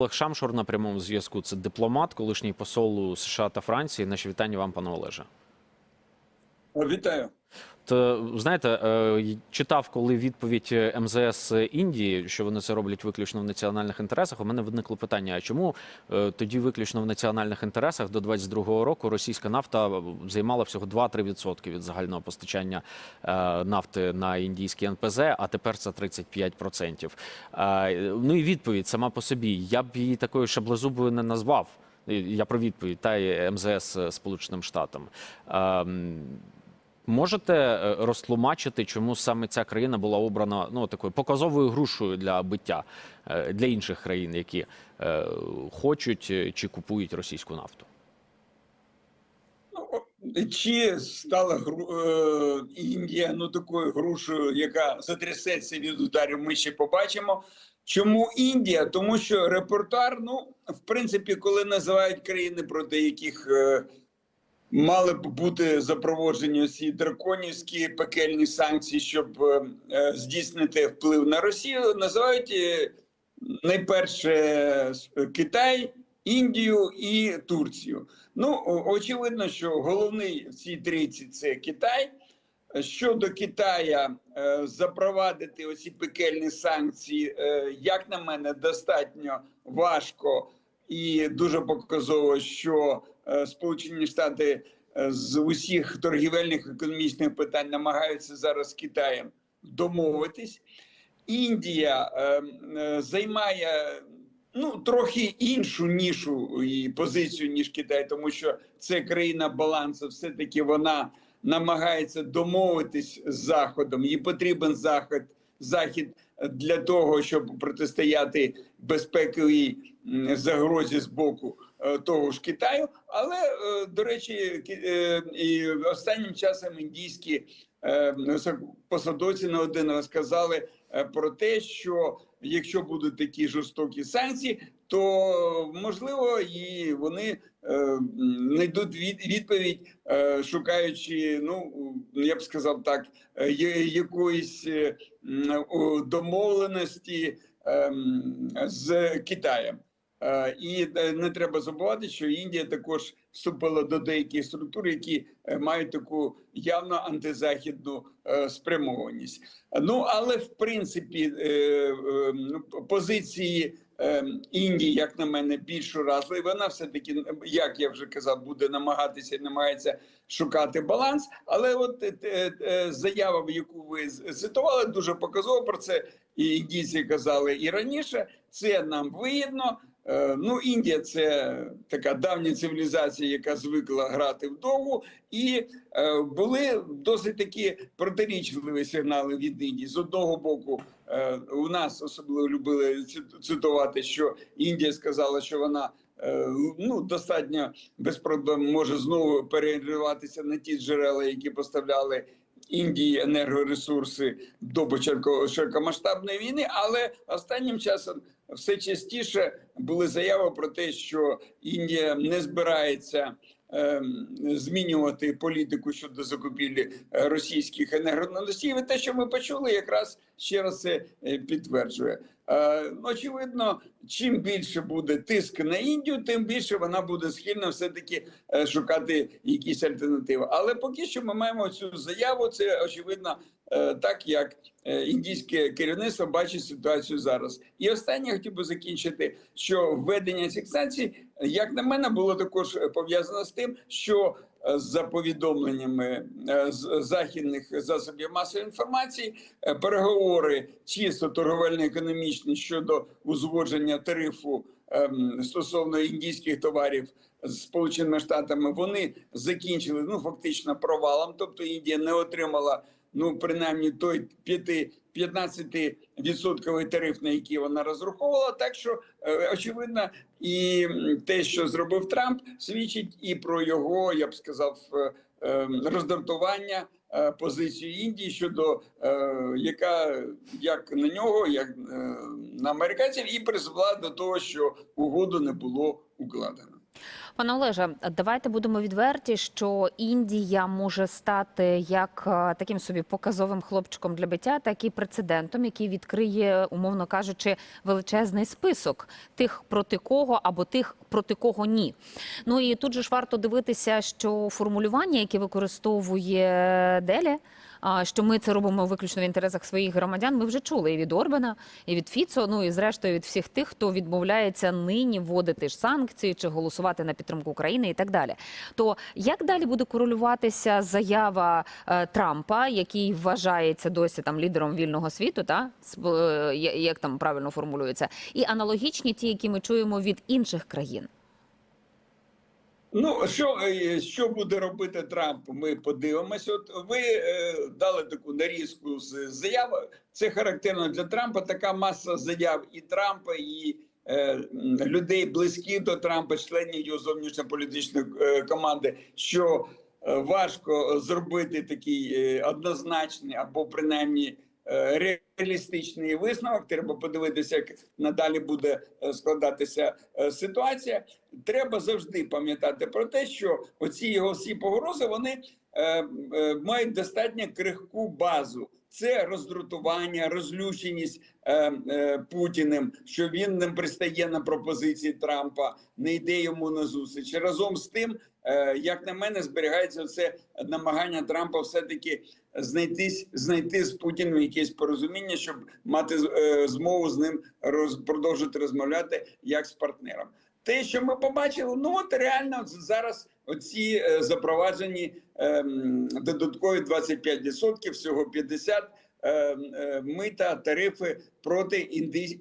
Олег Шамшур на прямому зв'язку. Це дипломат, колишній посол США та Франції. Наші вітання вам, пане Олеже. Вітаю. То знаєте, е, читав, коли відповідь МЗС Індії, що вони це роблять виключно в національних інтересах. У мене виникло питання: а чому е, тоді виключно в національних інтересах до 22-го року російська нафта займала всього 2-3% від загального постачання е, нафти на індійський НПЗ, а тепер це 35%. Е, Ну і відповідь сама по собі. Я б її такою шаблезубою не назвав. Я про відповідь та МЗС Сполученим Штатам. Можете е, розтлумачити, чому саме ця країна була обрана ну такою показовою грушою для биття е, для інших країн, які е, хочуть чи купують російську нафту? Ну, Чи стала гру- Індія ну такою грушею, яка затрясеться від ударів, ми ще побачимо. Чому Індія? Тому що репортар, ну в принципі, коли називають країни, проти яких мали б бути запроводжені ці драконівські пекельні санкції, щоб е, е, здійснити вплив на Росію, називають е, найперше Китай, Індію і Турцію. Ну очевидно, що головний в цій трійці це Китай. Щодо Китая запровадити оці пекельні санкції, як на мене, достатньо важко і дуже показово, що Сполучені Штати е, з усіх торгівельних економічних питань намагаються зараз з Китаєм домовитись. Індія е, е, займає ну трохи іншу нішу і позицію ніж Китай, тому що це країна балансу. Все таки вона намагається домовитись з заходом. Їй потрібен захід, захід для того, щоб протистояти безпековій загрозі з боку е, того ж Китаю. Але е, до речі, е, і останнім часом індійські посадовці не один е, про те, що якщо будуть такі жорстокі санкції, то можливо і вони знайдуть від, відповідь, е, шукаючи, ну я б сказав так, е, якоїсь е, домовленості з Китаєм. Е, І е, не треба забувати, що Індія також вступила до деяких структур, які е, мають таку явно антизахідну спрямованість. Ну але в принципі ну, позиції Індії, як на мене, більш уразливі. Вона все таки, як я вже казав, буде намагатися намагається шукати баланс. Але от заява, яку ви цитували, дуже показово про це. І індійці казали і раніше. Це нам вигідно. Е, Ну, Індія це така давня цивілізація, яка звикла грати вдовгу, і е, були досить такі протирічливі сигнали від Індії. З одного боку, е, у нас особливо любили цитувати, що Індія сказала, що вона е, ну достатньо без проблем може знову перериватися на ті джерела, які поставляли. Індії енергоресурси до початку широкомасштабної війни, але останнім часом все частіше були заяви про те, що Індія не збирається ем, змінювати політику щодо закупівлі е, російських енергоносіїв. І те, що ми почули, якраз ще раз це е, підтверджує. Е, ну, Очевидно, чим більше буде тиск на Індію, тим більше вона буде схильна все таки шукати якісь альтернативи. Але поки що ми маємо цю заяву. Це очевидно так, як е, індійське керівництво бачить ситуацію зараз. І останнє хотів би закінчити, що введення цих санкцій, як на мене, було також е, пов'язано з тим, що е, за повідомленнями е, з західних засобів масової інформації, е, переговори чисто торговельно-економічні щодо узгодження тарифу ем, стосовно індійських товарів з Сполученими Штатами, вони закінчили ну фактично провалом. Тобто Індія не отримала ну принаймні той 5 15 відсотковий тариф, на який вона розраховувала. Так що е, очевидно, і те, що зробив Трамп, свідчить і про його, я б сказав, е, е, роздратування е, позицію Індії щодо яка як на нього, як на американців, і призвела до того, що угоду не було укладено. Пане Олеже, давайте будемо відверті, що Індія може стати як е, таким собі показовим хлопчиком для биття, так і прецедентом, який відкриє, умовно кажучи, величезний список тих, проти кого або тих, проти кого ні. Ну і тут же ж варто дивитися, що формулювання, яке використовує Делі, що ми це робимо виключно в інтересах своїх громадян. Ми вже чули і від Орбана, і від Фіцо, ну і зрештою від всіх тих, хто відмовляється нині вводити ж санкції чи голосувати на підтримку України і так далі. То як далі буде корелюватися заява е, Трампа, який вважається досі там лідером вільного світу, та Сп- е, як там правильно формулюється, і аналогічні ті, які ми чуємо від інших країн? Ну що, е, що буде робити Трамп? Ми подивимося. От ви е, дали таку нарізку з заяви. Це характерно для Трампа. Така маса заяв і Трампа, і е, людей близьких до Трампа, членів його зовнішньополітичної е, команди. Що е, важко зробити такий е, однозначний або принаймні. Е, Реалістичний висновок, треба подивитися, як надалі буде е, складатися е, ситуація треба завжди пам'ятати про те, що оці його всі погрози вони мають достатньо крихку базу. Це роздратування, розлюченість е, е, Путіним, що він не пристає на пропозиції Трампа, не йде йому на зустріч. Разом з тим, як на мене, зберігається це намагання Трампа все-таки знайтись, знайти з Путіним якесь порозуміння, щоб мати е, змогу з ним роз, продовжити розмовляти як з партнером. Те, що ми побачили, ну от реально зараз оці е, запроваджені ем, додаткові 25%, всього 50% ем, е, мита, тарифи проти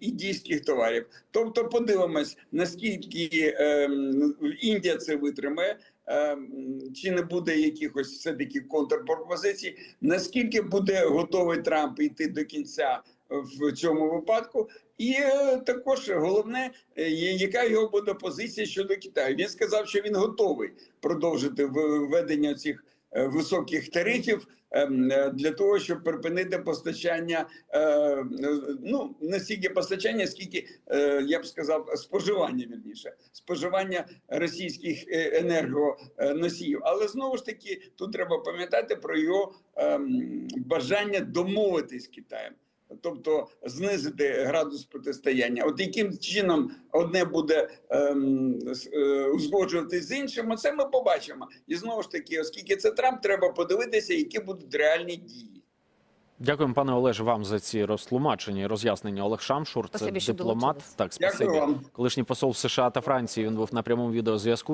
індійських товарів. Тобто, подивимось, наскільки ем, Індія це витримає. Чи не буде якихось все таки контрпропозицій? Наскільки буде готовий Трамп йти до кінця в цьому випадку? І е, також головне, е, яка його буде позиція щодо Китаю. Він сказав, що він готовий продовжити введення цих е, високих тарифів ем, е, для того, щоб припинити постачання. е, е, Ну не стільки постачання, скільки е, я б сказав, споживання вірніше, споживання російських е, енергоносіїв. Але знову ж таки, тут треба пам'ятати про його ем, бажання домовитись з Китаєм. Тобто знизити градус протистояння. От яким чином одне буде ем, е, узгоджуватись з іншим, це ми побачимо. І знову ж таки, оскільки це Трамп, треба подивитися, які будуть реальні дії. Дякуємо, пане Олеже, вам за ці розтлумачення і роз'яснення. Олег Шамшур, це Спасибі, дипломат. Так, Дякую вам. Колишній посол США та Франції. Він був на прямому відеозв'язку.